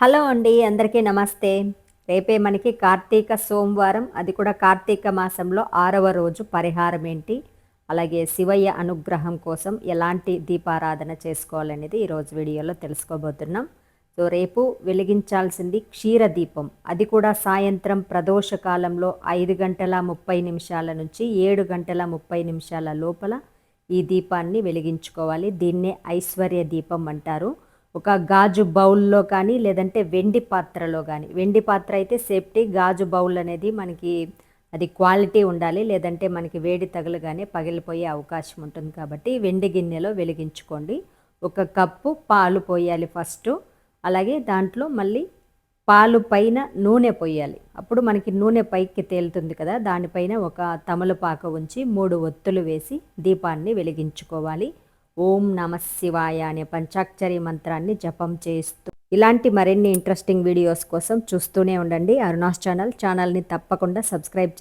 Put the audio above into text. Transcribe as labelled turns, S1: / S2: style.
S1: Hello అండి అందరికీ నమస్తే. రేపే మనకి కార్తీక సోమవారం అది కూడా కార్తీక మాసంలో ఆరవ రోజు పరిహారం ఏంటి? అలాగే శివయ్య అనుగ్రహం కోసం ఎలాంటి దీపారాధన చేసుకోవాలనేది ఈరోజు వీడియోలో తెలుసుకోబోతున్నాం. సో రేపు వెలిగించాల్సింది క్షీర దీపం. అది కూడా సాయంత్రం ప్రదోష కాలంలో ఐదు గంటల ముప్పై నిమిషాల నుంచి ఏడు గంటల ముప్పై నిమిషాల లోపల ఈ దీపాన్ని వెలిగించుకోవాలి. దీన్నే ఐశ్వర్య దీపం అంటారు. ఒక గాజు బౌల్లో కానీ లేదంటే వెండి పాత్రలో కానీ. వెండి పాత్ర అయితే సేఫ్టీ గాజు బౌల్ అనేది మనకి అది క్వాలిటీ ఉండాలి లేదంటే మనకి వేడి తగలగానే పగిలిపోయే అవకాశం ఉంటుంది కాబట్టి వెండి గిన్నెలో వెలిగించుకోండి. ఒక కప్పు పాలు పోయాలి ఫస్ట్. అలాగే దాంట్లో మళ్ళీ పాలు పైన నూనె పోయాలి. అప్పుడు మనకి నూనె పైకి తేలుతుంది కదా దానిపైన ఒక తమలపాక ఉంచి మూడు ఒత్తులు వేసి దీపాన్ని వెలిగించుకోవాలి. ఓం నమ శివాయ అనే పంచాక్షరి మంత్రాన్ని జపం చేస్తూ ఇలాంటి మరిన్ని ఇంట్రెస్టింగ్ వీడియోస్ కోసం చూస్తూనే ఉండండి. అరుణాస్ ఛానల్ ఛానల్ని తప్పకుండా సబ్స్క్రైబ్